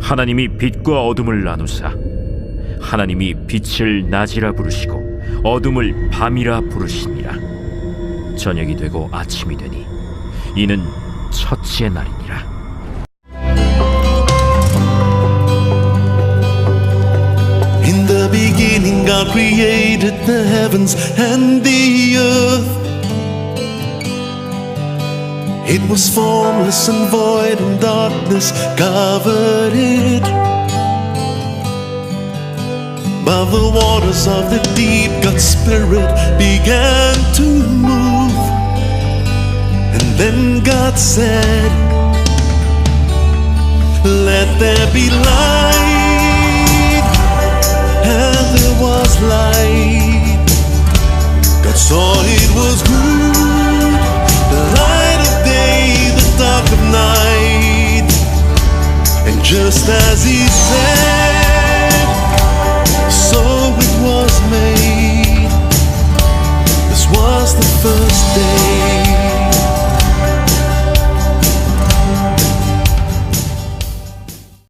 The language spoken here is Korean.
하나님이 빛과 어둠을 나누사 하나님이 빛을 낮이라 부르시고 어둠을 밤이라 부르시니라. 저녁이 되고 아침이 되니 이는 첫째 날이니라. In the beginning, God created the heavens and the earth. It was formless and void, and darkness covered it. But the waters of the deep, God's Spirit began to move. And then God said, Let there be light and there was light. God saw it was good, just as He said, so it was made. This was the first day.